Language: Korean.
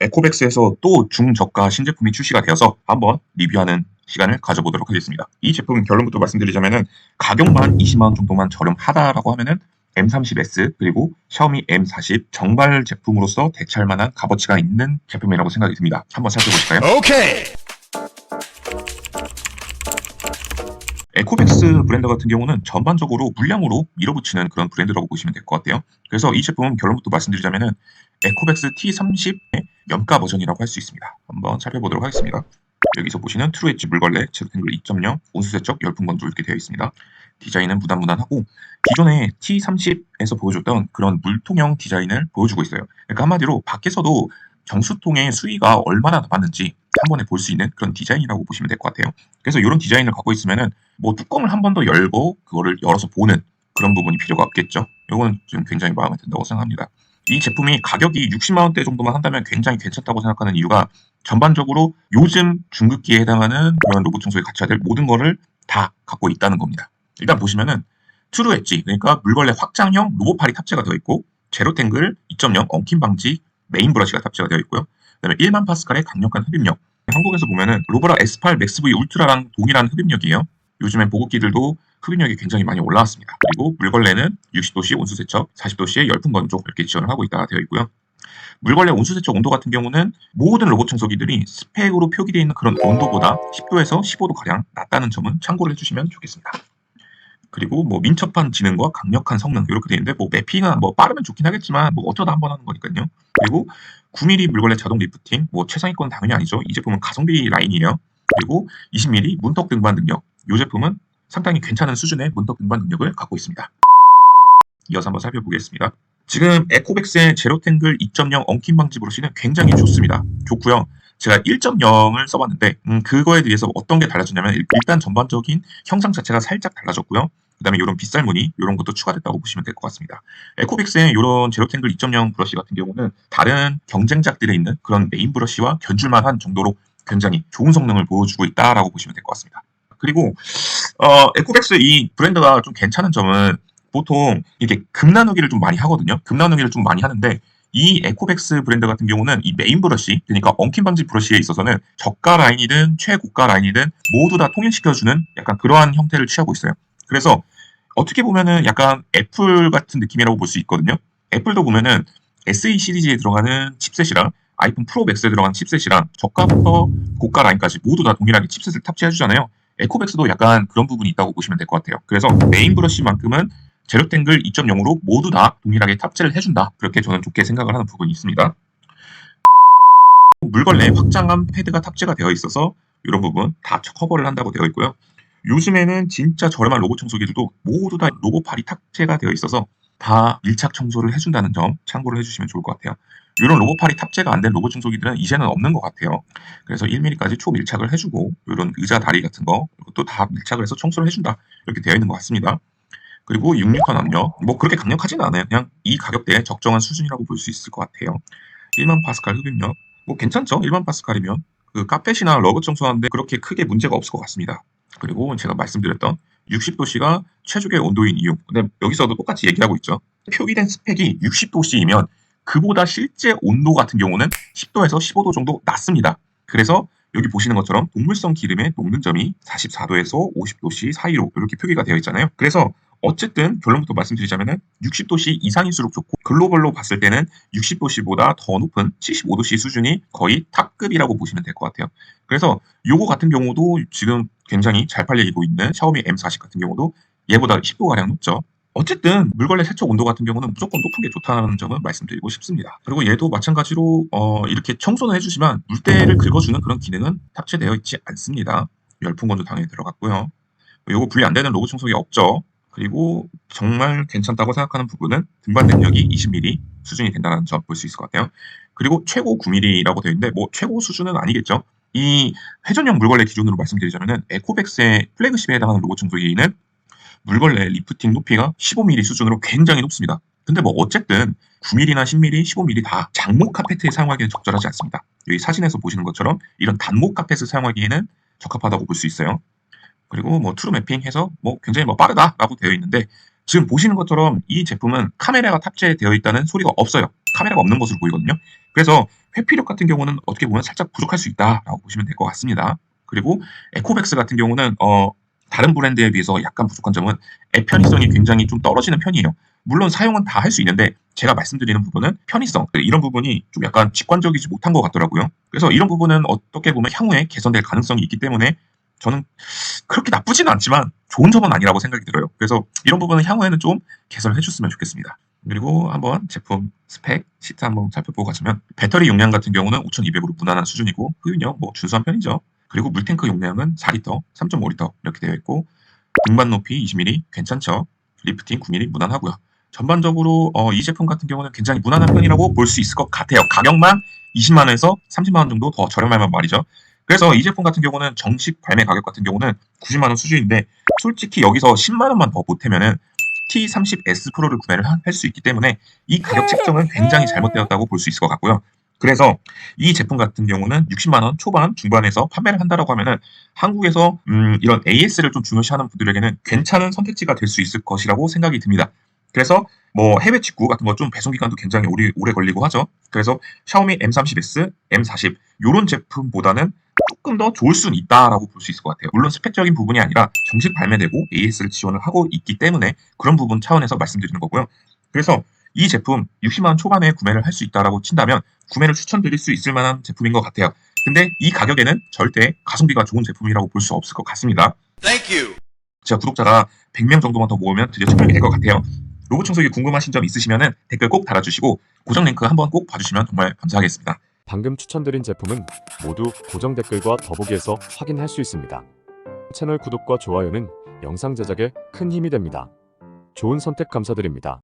에코백스에서 또 중저가 신제품이 출시가 되어서 한번 리뷰하는 시간을 가져보도록 하겠습니다. 이 제품은 결론부터 말씀드리자면은 가격만 20만 원 정도만 저렴하다라고 하면은 M30S 그리고 샤오미 M40 정발 제품으로서 대체할 만한 값어치가 있는 제품이라고 생각이 듭니다. 한번 살펴보실까요? 오케이. 에코백스 브랜드 같은 경우는 전반적으로 물량으로 밀어붙이는 그런 브랜드라고 보시면 될 것 같아요. 그래서 이 제품은 결론부터 말씀드리자면은 에코백스 T30의 연가 버전이라고 할 수 있습니다. 한번 살펴보도록 하겠습니다. 여기서 보시는 트루엣지 물걸레 제로탱글 2.0 온수세척 열풍 건조 이렇게 되어 있습니다. 디자인은 무난무난하고 기존의 T30에서 보여줬던 그런 물통형 디자인을 보여주고 있어요. 그러니까 한마디로 밖에서도 정수통의 수위가 얼마나 남았는지 한 번에 볼 수 있는 그런 디자인이라고 보시면 될 것 같아요. 그래서 이런 디자인을 갖고 있으면은 뭐 뚜껑을 한 번 더 열고 그거를 열어서 보는 그런 부분이 필요가 없겠죠. 이거는 좀 굉장히 마음에 든다고 생각합니다. 이 제품이 가격이 60만 원대 정도만 한다면 굉장히 괜찮다고 생각하는 이유가 전반적으로 요즘 중급기에 해당하는 그런 로봇 청소에 갖춰야 될 모든 거를 다 갖고 있다는 겁니다. 일단 보시면은 트루 엣지 그러니까 물걸레 확장형 로봇팔이 탑재가 되어 있고 제로 탱글 2.0 엉킴 방지 메인 브러쉬가 탑재가 되어 있고요. 그다음에 1만 파스칼의 강력한 흡입력. 한국에서 보면은 로브라 S8 맥스 V 울트라랑 동일한 흡입력이에요. 요즘엔 보급기들도 흡입력이 굉장히 많이 올라왔습니다. 그리고 물걸레는 60도씨 온수 세척, 40도씨의 열풍 건조 이렇게 지원을 하고 있다 되어 있고요. 물걸레 온수 세척 온도 같은 경우는 모든 로봇 청소기들이 스펙으로 표기되어 있는 그런 온도보다 10도에서 15도 가량 낮다는 점은 참고를 해주시면 좋겠습니다. 그리고 뭐 민첩한 지능과 강력한 성능 이렇게 되어 있는데 뭐 매핑은 뭐 빠르면 좋긴 하겠지만 뭐 어쩌다 한 번 하는 거니까요. 그리고 9mm 물걸레 자동 리프팅 뭐 최상위권 당연히 아니죠. 이 제품은 가성비 라인이에요. 그리고 20mm 문턱 등반 능력 이 제품은 상당히 괜찮은 수준의 문턱 등반 능력을 갖고 있습니다. 이어서 한번 살펴보겠습니다. 지금 에코백스의 제로탱글 2.0 엉킴 방지 브러쉬는 굉장히 좋습니다. 좋고요. 제가 1.0을 써봤는데 음, 그거에 대해서 어떤 게 달라졌냐면 일- 일단 전반적인 형상 자체가 살짝 달라졌고요. 그 다음에 이런 빗살 무늬 이런 것도 추가됐다고 보시면 될 것 같습니다. 에코백스의 이런 제로탱글 2.0 브러쉬 같은 경우는 다른 경쟁작들에 있는 그런 메인 브러쉬와 견줄만 한 정도로 굉장히 좋은 성능을 보여주고 있다라고 보시면 될 것 같습니다. 그리고 어, 에코백스 이 브랜드가 좀 괜찮은 점은 보통 이렇게 금 나누기를 좀 많이 하거든요. 금 나누기를 좀 많이 하는데 이 에코백스 브랜드 같은 경우는 이 메인 브러쉬, 그러니까 엉킴 방지 브러쉬에 있어서는 저가 라인이든 최고가 라인이든 모두 다 통일시켜주는 약간 그러한 형태를 취하고 있어요. 그래서 어떻게 보면은 약간 애플 같은 느낌이라고 볼 수 있거든요. 애플도 보면은 SE 시리즈에 들어가는 칩셋이랑 아이폰 프로 맥스에 들어가는 칩셋이랑 저가부터 고가 라인까지 모두 다 동일하게 칩셋을 탑재해주잖아요. 에코백스도 약간 그런 부분이 있다고 보시면 될 것 같아요. 그래서 메인 브러쉬만큼은 제로탱글 2.0으로 모두 다 동일하게 탑재를 해준다. 그렇게 저는 좋게 생각을 하는 부분이 있습니다. 물걸레 확장한 패드가 탑재가 되어 있어서 이런 부분 다 커버를 한다고 되어 있고요. 요즘에는 진짜 저렴한 로봇 청소기들도 모두 다 로봇팔이 탑재가 되어 있어서 다 밀착 청소를 해준다는 점 참고를 해주시면 좋을 것 같아요. 이런 로봇팔이 탑재가 안 된 로봇 청소기들은 이제는 없는 것 같아요. 그래서 1mm까지 초밀착을 해주고 이런 의자 다리 같은 거 이것도 다 밀착을 해서 청소를 해준다 이렇게 되어 있는 것 같습니다. 그리고 6리터 압력 뭐 그렇게 강력하지는 않아요. 그냥 이 가격대에 적정한 수준이라고 볼 수 있을 것 같아요. 1만 파스칼 흡입력 뭐 괜찮죠? 1만 파스칼이면 그 카펫이나 러그 청소하는데 그렇게 크게 문제가 없을 것 같습니다. 그리고 제가 말씀드렸던 60도씨가 최적의 온도인 이유. 근데 여기서도 똑같이 얘기하고 있죠. 표기된 스펙이 60도씨이면 그보다 실제 온도 같은 경우는 10도에서 15도 정도 낮습니다. 그래서 여기 보시는 것처럼 동물성 기름의 녹는 점이 44도에서 50도씨 사이로 이렇게 표기가 되어 있잖아요. 그래서 어쨌든 결론부터 말씀드리자면은 60도씨 이상일수록 좋고 글로벌로 봤을 때는 60도씨보다 더 높은 75도씨 수준이 거의 탑급이라고 보시면 될 것 같아요. 그래서 요거 같은 경우도 지금 굉장히 잘 팔리고 있는 샤오미 M40 같은 경우도 얘보다 10도가량 높죠. 어쨌든 물걸레 세척 온도 같은 경우는 무조건 높은 게 좋다는 점을 말씀드리고 싶습니다. 그리고 얘도 마찬가지로 어, 이렇게 청소는 해주지만 물때를 긁어주는 그런 기능은 탑재되어 있지 않습니다. 열풍 건조 당연히 들어갔고요. 요거 분리 안 되는 로봇 청소기 없죠. 그리고 정말 괜찮다고 생각하는 부분은 등반 능력이 20mm 수준이 된다는 점 볼 수 있을 것 같아요. 그리고 최고 9mm라고 되어 있는데 뭐 최고 수준은 아니겠죠. 이 회전형 물걸레 기준으로 말씀드리자면은 에코백스의 플래그십에 해당하는 로봇 청소기는 물걸레 리프팅 높이가 15mm 수준으로 굉장히 높습니다. 근데 뭐 어쨌든 9mm나 10mm, 15mm 다 장목 카페트에 사용하기에는 적절하지 않습니다. 여기 사진에서 보시는 것처럼 이런 단목 카펫을 사용하기에는 적합하다고 볼 수 있어요. 그리고 뭐 트루 매핑 해서 뭐 굉장히 뭐 빠르다라고 되어 있는데 지금 보시는 것처럼 이 제품은 카메라가 탑재되어 있다는 소리가 없어요. 카메라가 없는 것으로 보이거든요. 그래서 회피력 같은 경우는 어떻게 보면 살짝 부족할 수 있다라고 보시면 될 것 같습니다. 그리고 에코백스 같은 경우는 어, 다른 브랜드에 비해서 약간 부족한 점은 앱 편의성이 굉장히 좀 떨어지는 편이에요. 물론 사용은 다 할 수 있는데 제가 말씀드리는 부분은 편의성 이런 부분이 좀 약간 직관적이지 못한 것 같더라고요. 그래서 이런 부분은 어떻게 보면 향후에 개선될 가능성이 있기 때문에 저는 그렇게 나쁘지는 않지만 좋은 점은 아니라고 생각이 들어요. 그래서 이런 부분은 향후에는 좀 개선을 해줬으면 좋겠습니다. 그리고 한번 제품 스펙 시트 한번 살펴보고 가시면 배터리 용량 같은 경우는 5200으로 무난한 수준이고 효율력 뭐 준수한 편이죠. 그리고 물탱크 용량은 4리터, 3.5리터 이렇게 되어 있고 등반 높이 20mm 괜찮죠. 리프팅 9mm 무난하고요. 전반적으로 어, 이 제품 같은 경우는 굉장히 무난한 편이라고 볼 수 있을 것 같아요. 가격만 20만 원에서 30만 원 정도 더 저렴하면 말이죠. 그래서 이 제품 같은 경우는 정식 발매 가격 같은 경우는 90만 원 수준인데 솔직히 여기서 10만 원만 더 보태면은 T30S 프로를 구매를 할 수 있기 때문에 이 가격 책정은 굉장히 잘못되었다고 볼 수 있을 것 같고요. 그래서 이 제품 같은 경우는 60만 원 초반 중반에서 판매를 한다라고 하면은 한국에서 음, 이런 AS를 좀 중요시하는 분들에게는 괜찮은 선택지가 될 수 있을 것이라고 생각이 듭니다. 그래서 뭐 해외 직구 같은 거좀 배송 기간도 굉장히 오래, 오래 걸리고 하죠. 그래서 샤오미 M30S, M40 이런 제품보다는 조금 더 좋을 수는 있다라고 볼 수 있을 것 같아요. 물론 스펙적인 부분이 아니라 정식 발매되고 AS를 지원을 하고 있기 때문에 그런 부분 차원에서 말씀드리는 거고요. 그래서 이 제품 60만 원 초반에 구매를 할 수 있다라고 친다면 구매를 추천드릴 수 있을 만한 제품인 것 같아요. 근데 이 가격에는 절대 가성비가 좋은 제품이라고 볼 수 없을 것 같습니다. Thank you. 제가 구독자가 100명 정도만 더 모으면 드디어 1000명이 될 것 같아요. 로봇 청소기 궁금하신 점 있으시면 댓글 꼭 달아주시고 고정 링크 한번 꼭 봐주시면 정말 감사하겠습니다. 방금 추천드린 제품은 모두 고정 댓글과 더보기에서 확인할 수 있습니다. 채널 구독과 좋아요는 영상 제작에 큰 힘이 됩니다. 좋은 선택 감사드립니다.